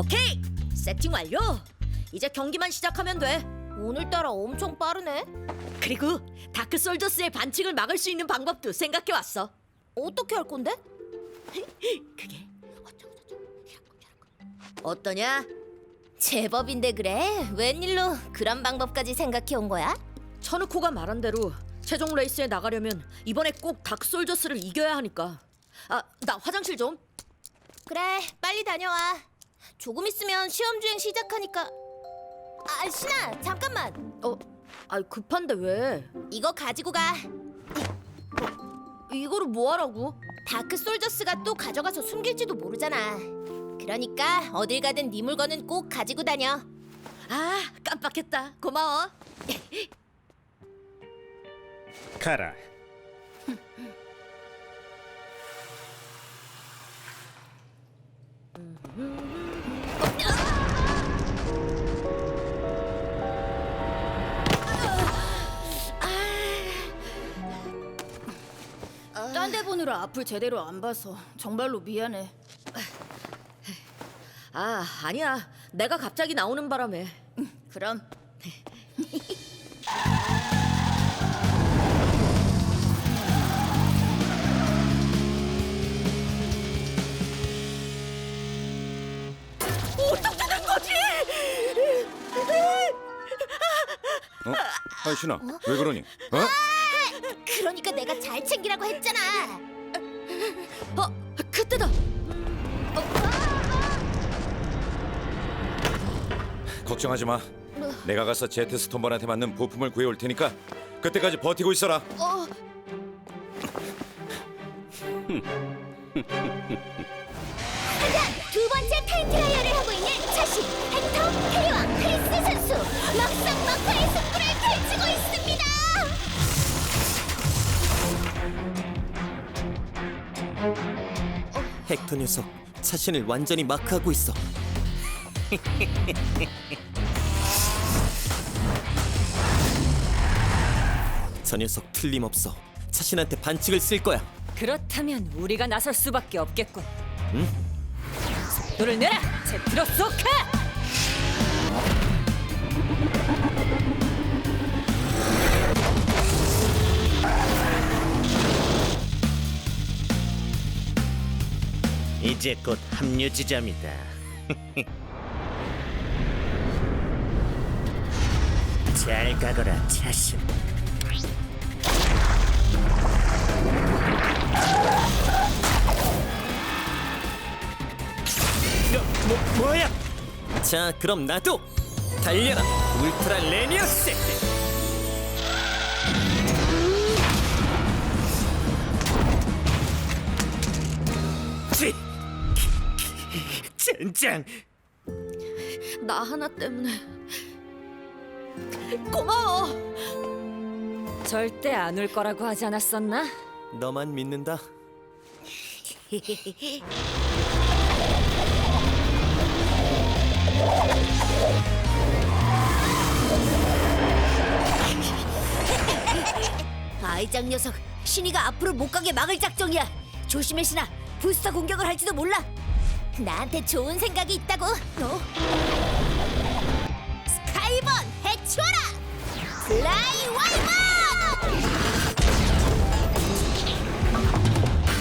오케이 세팅 완료. 이제 경기만 시작하면 돼. 오늘따라 엄청 빠르네. 그리고 다크 솔저스의 반칙을 막을 수 있는 방법도 생각해 왔어. 어떻게 할 건데? 그게 어쩌고저쩌고 어떠냐? 제법인데 그래? 웬일로 그런 방법까지 생각해 온 거야? 천우코가 말한 대로 최종 레이스에 나가려면 이번에 꼭 다크 솔저스를 이겨야 하니까. 아, 나 화장실 좀. 그래, 빨리 다녀와. 조금 있으면 시험 주행 시작하니까. 아, 신아, 잠깐만. 어, 아 급한데 왜? 이거 가지고 가. 이거를 뭐 하라고? 다크 솔저스가 또 가져가서 숨길지도 모르잖아. 그러니까 어딜 가든 네 물건은 꼭 가지고 다녀. 아, 깜빡했다. 고마워. 가라. 보느라 앞을 제대로 안 봐서 정말로 미안해. 아, 아니야. 내가 갑자기 나오는 바람에. 그럼 어떻게 된 거지? 어? 아이 신아, 왜 그러니? 어? 그러니까 내가 잘 챙기라고 했잖아. 어, 그때다. 걱정하지 마. 내가 가서 제트 스톤번한테 맞는 부품을 구해올 테니까 그때까지 버티고 있어라. 어. 두 번째 트라이얼을 하고 있는 자신 헥터 캐리왕 크리스 선수 막상 막하의 승부를 펼치고 있습니다. 헥터 녀석 자신을 완전히 마크하고 있어. 저 녀석 틀림없어. 자신한테 반칙을 쓸 거야. 그렇다면 우리가 나설 수밖에 없겠군. 응? 속도를 내라, 제트로 소카! 이제 곧 합류 지점이다. 잘 가거라 자신. 뭐 뭐야? 자, 그럼 나도 달려라. 울트라 레니어스. 젠장. 나 하나 때문에. 고마워. 절대 안울 거라고 하지 않았었나? 너만 믿는다. 아이장 녀석 신이가 앞으로 못 가게 막을 작정이야. 조심해 신아. 부스터 공격을 할지도 몰라. 나한테 좋은 생각이 있다고. 어? 스카이번 해치워라. 플라이 와이번.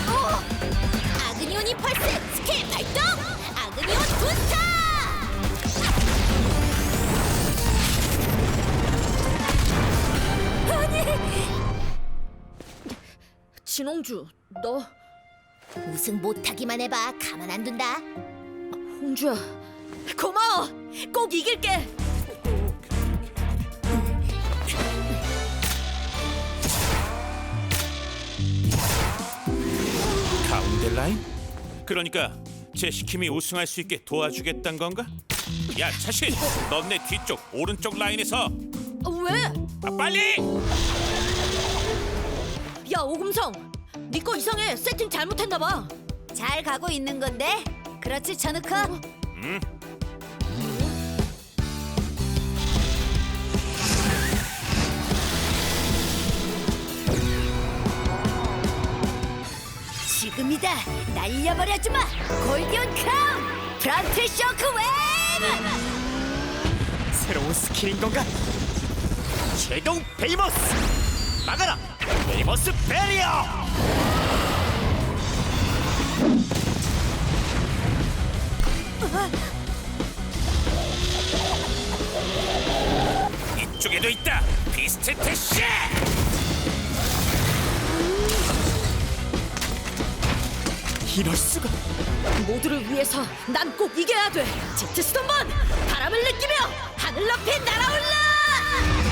어! 아그니온이 펄스 스킬 발동. 아그니온 부스터. 진홍주, 너 우승 못하기만 해봐. 가만 안 둔다. 홍주야. 고마워. 꼭 이길게. 가운데 라인? 그러니까 제 시킴이 우승할 수 있게 도와주겠단 건가? 야 차신, 넌 내 뒤쪽 오른쪽 라인에서 어, 왜? 아, 빨리! 야 오금성, 네 거 이상해. 세팅 잘못했나 봐. 잘 가고 있는 건데. 그렇지 전우커. 지금이다. 날려버려 주마. 골디온 크라운. 프란트 쇼크 웨이브! 새로운 스킬인 건가? 최종 베이머스! 막아라! 베이머스 베리어! 이쪽에도 있다. 비스트 태시. 이럴 수가 모두를 위해서 난 꼭 이겨야 돼. 제트 스톤번 바람을 느끼며 하늘 높이 날아올라.